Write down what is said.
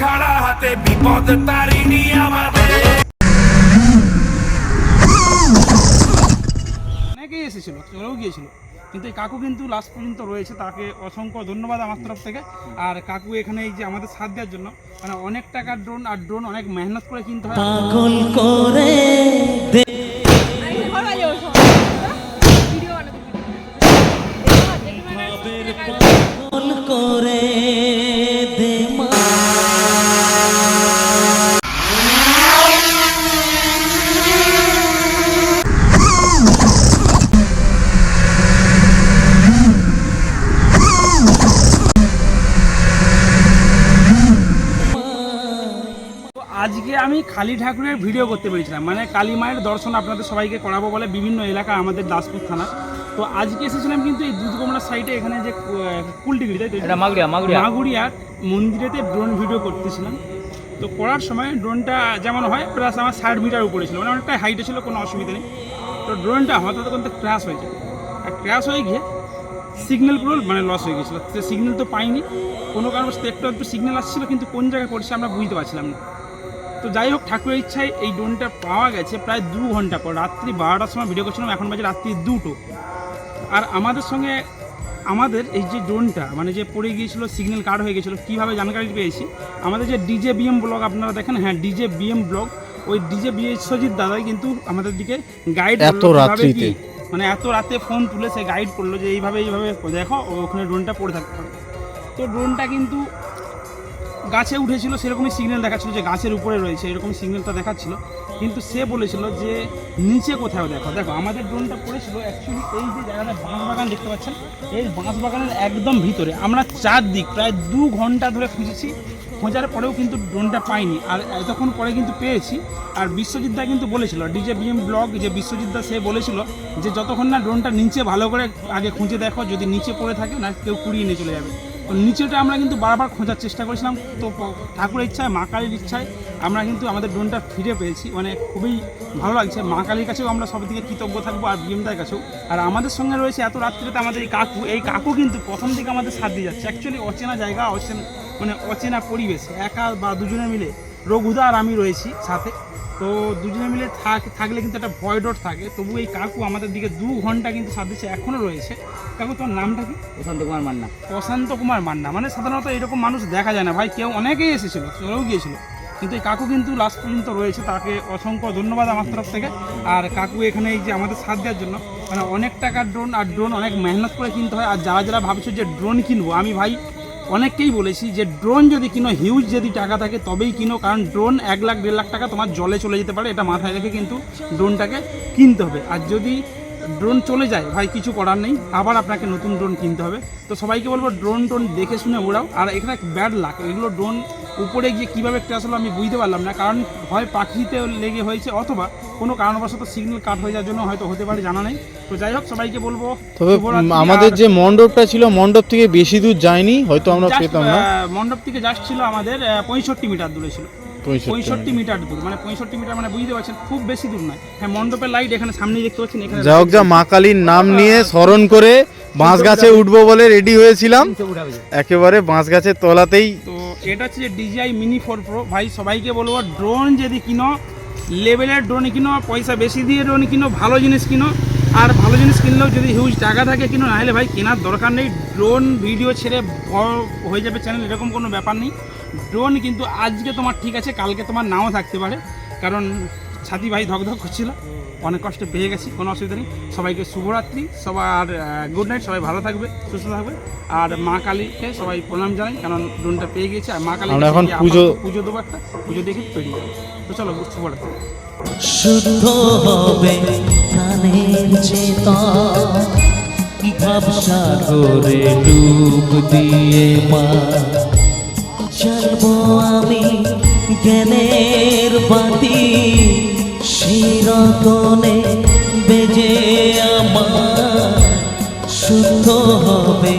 খাড়া হাতে বিপদ তারিণী আমাদের অনেকেই এসেছিল চলেও গিয়েছিল। কিন্তু এই কাকু কিন্তু লাস্ট পর্যন্ত রয়েছে তাকে অসংখ্য ধন্যবাদ আমার তরফ থেকে। আর কাকু এখানে এই যে আমাদের সাথ দেওয়ার জন্য মানে অনেক টাকার ড্রোন আর ড্রোন অনেক মেহনত করে কিনতে হয়। পাগল করে আজকে আমি কালী ঠাকুরের ভিডিও করতে পেরেছিলাম। মানে কালী মায়ের দর্শন আপনাদের সবাইকে করাবো বলে বিভিন্ন এলাকা আমাদের দাসপুর থানা। তো আজকে এসেছিলাম কিন্তু এই দুধগমড়ার সাইডে এখানে যে কুলটিগিরি তাই তো? এটা মাগুরিয়া মন্দিরেতে ড্রোন ভিডিও করতেছিলাম। তো করার সময় ড্রোনটা যেমন হয় প্লাস আমার ষাট মিটার উপরে ছিল। মানে অনেকটা হাইটে ছিল কোনো অসুবিধা নেই। তো ড্রোনটা হঠাৎ করতে ক্র্যাশ হয়েছে আর ক্র্যাশ হয়ে গিয়ে সিগন্যাল পুরো মানে লস হয়ে গেছিল সে সিগন্যাল তো পাইনি। কোনো কারণবশত একটু একটু সিগন্যাল আসছিল কিন্তু কোন জায়গায় পড়ছে আমরা বুঝতে পারছিলাম না। তো যাই হোক ঠাকুরের ইচ্ছায় এই ড্রোনটা পাওয়া গেছে প্রায় দু ঘণ্টা পর। রাত্রি বারোটার সময় ভিডিও করছিলাম এখন বাজে রাত্রি দুটো। আর আমাদের সঙ্গে আমাদের এই যে ড্রোনটা মানে যে পড়ে গিয়েছিল সিগন্যাল কার্ড হয়ে গেছিল কীভাবে জানকারি পেয়েছি? আমাদের যে ডিজে বিএম ব্লগ আপনারা দেখেন হ্যাঁ ডিজে বিএম ব্লগ ওই ডিজে বিশ্বজিৎ দাদাই কিন্তু আমাদের দিকে গাইড এত রাত্রিতে? মানে এত রাতে ফোন তুলে সে গাইড করল যে এইভাবে এইভাবে দেখো ওখানে ড্রোনটা পড়ে থাকতে পারে। তো ড্রোনটা কিন্তু গাছে উঠেছিল, সেরকমই সিগন্যাল দেখাচ্ছিল যে গাছের উপরে রয়েছে, এরকম সিগন্যালটা দেখাচ্ছিল। কিন্তু সে বলেছিল যে, নিচে কোথাও দেখো? দেখো, আমাদের ড্রোনটা পড়েছিল অ্যাকচুয়ালি এই যে জায়গাটা বাঁশ বাগান দেখতে পাচ্ছেন? এই বাঁশ বাগানের একদম ভিতরে। আমরা চারদিক প্রায় দু ঘণ্টা ধরে খুঁজেছি, খোঁজার পরেও কিন্তু ড্রোনটা পাইনি। আর এতক্ষণ পরে কিন্তু পেয়েছি। আর বিশ্বজিৎ দা কিন্তু বলেছিল ডিজে বিএম ব্লগ যে বিশ্বজিৎ দা, সে বলেছিল যে, যতক্ষণ না ড্রোনটা নিচে ভালো করে আগে খুঁজে দেখো, যদি নিচে পড়ে থাকে, না কেউ কুড়িয়ে নিয়ে চলে যাবে। নিচেটা আমরা কিন্তু বারবার খোঁজার চেষ্টা করেছিলাম। তো ঠাকুরের ইচ্ছায়, মা কালীর ইচ্ছায় আমরা কিন্তু আমাদের ড্রোনটা ফিরে পেয়েছি। মানে খুবই ভালো লাগছে। মা কালীর কাছেও আমরা সব থেকে কৃতজ্ঞ থাকব আর বিএমদার কাছেও। আর আমাদের সঙ্গে রয়েছে এত রাত্রিতে আমাদের এই কাকু। এই কাকু কিন্তু প্রথম থেকে আমাদের সাথ দিয়ে যাচ্ছে। অ্যাকচুয়ালি অচেনা জায়গা, অচেনা মানে অচেনা পরিবেশ। একা বা দুজনে মিলে রঘুদা আর আমি রয়েছি সাথে। তো দুজনে মিলে থাক থাকলে কিন্তু একটা ভয় ডট থাকে। তবু এই কাকু আমাদের দিকে দু ঘণ্টা কিন্তু দিচ্ছে এখনও রয়েছে। কাকু তোমার নামটা কি? প্রশান্ত কুমার মান্না। প্রশান্ত কুমার মান্না। মানে সাধারণত এরকম মানুষ দেখা যায় না। ভাই কেউ অনেকেই এসেছিল চলেও গিয়েছিল। কিন্তু এই কাকু কিন্তু লাস্ট পর্যন্ত রয়েছে। তাকে অসংখ্য ধন্যবাদ আমার তরফ থেকে। আর কাকু এখানে এই যে আমাদের সাথ দেওয়ার জন্য মানে অনেক টাকার ড্রোন আর ড্রোন অনেক মেহনত করে কিনতে হয়। আর যারা যারা ভাবছ যে ড্রোন কিনবো আমি ভাই অনেককেই বলেছি যে ড্রোন যদি কিনো হিউজ যদি টাকা থাকে, তবেই কিনো, কারণ ড্রোন এক লাখ, দেড় লাখ টাকা তোমার জলে চলে যেতে পারে, এটা মাথায় রেখে কিন্তু ড্রোনটাকে কিনতে হবে। আর যদি ড্রোন চলে যায় ভাই কিছু করার নেই আবার আপনাকে নতুন ড্রোন কিনতে হবে। তো সবাইকে বলব ড্রোন টোন দেখে শুনে ওড়াও আর এখানে ব্যাড লাক এগুলো ড্রোন উপরে গিয়ে কীভাবে ক্র্যাশ হলো আমি বুঝতে পারলাম না কারণ হয় পাখিতে লেগে হয়েছে অথবা কোনো কারণবশত সিগন্যাল কাট হয়ে যাওয়ার জন্য হয়তো হতে পারে জানা নেই। তো যাই হোক সবাইকে বলব তবে আমাদের যে মণ্ডপটা ছিল মণ্ডপ থেকে বেশি দূর যায়নি হয়তো আমরা পেতাম না। মণ্ডপ থেকে জাস্ট ছিল আমাদের পঁয়ষট্টি মিটার দূরে ছিল। পঁয়ষট্টি মিটার। দূর মানে পঁয়ষট্টি মিটার মানে বুঝতে পারছেন খুব বেশি দূর নয়। হ্যাঁ মণ্ডপের লাইট এখানে সামনেই দেখতে পাচ্ছেন এখানে যা হোক যা মা কালীর নাম নিয়ে স্মরণ করে বাঁশ গাছে উঠবো বলে রেডি হয়েছিলাম। একেবারে বাঁশ গাছের তলাতেই। তো এটা হচ্ছে যে ডিজিআই মিনি ফোর প্রো ভাই সবাইকে বলব ড্রোন যদি কিনো লেভেলের ড্রোন কিনো পয়সা বেশি দিয়ে ড্রোন কিনো ভালো জিনিস কিনো আর ভালো জিনিস কিনলেও যদি হিউজ টাকা থাকে কিনো নাহলে ভাই কেনার দরকার নেই। ড্রোন ভিডিও ছেড়ে বড় হয়ে যাবে চ্যানেল এরকম কোনো ব্যাপার নেই। ড্রোন কিন্তু আজকে তোমার ঠিক আছে কালকে তোমার নাও থাকতে পারে। কারণ ছাতি ভাই ধকধক করছিল। অনেক কষ্টে পেয়ে গেছি কোনো অসুবিধা নেই। সবাইকে শুভরাত্রি সবার গুড নাইট সবাই ভালো থাকবে সুস্থ থাকবে। আর মা কালীকে সবাই প্রণাম জানাই কারণ ড্রোনটা পেয়ে গেছে আর মা কালী এখন পুজো- পুজো দেবো একটা পুজো দেখে পেরিয়ে যাব তো চলো শুভরাত্রি। শুদ্ধ হবে। প্রাণের চেতন। ভাবসাগরে ডুব দিয়ে মা চলব আমি জ্ঞানের বাতি। শিরতনে বেজে আমার, শুদ্ধ হবে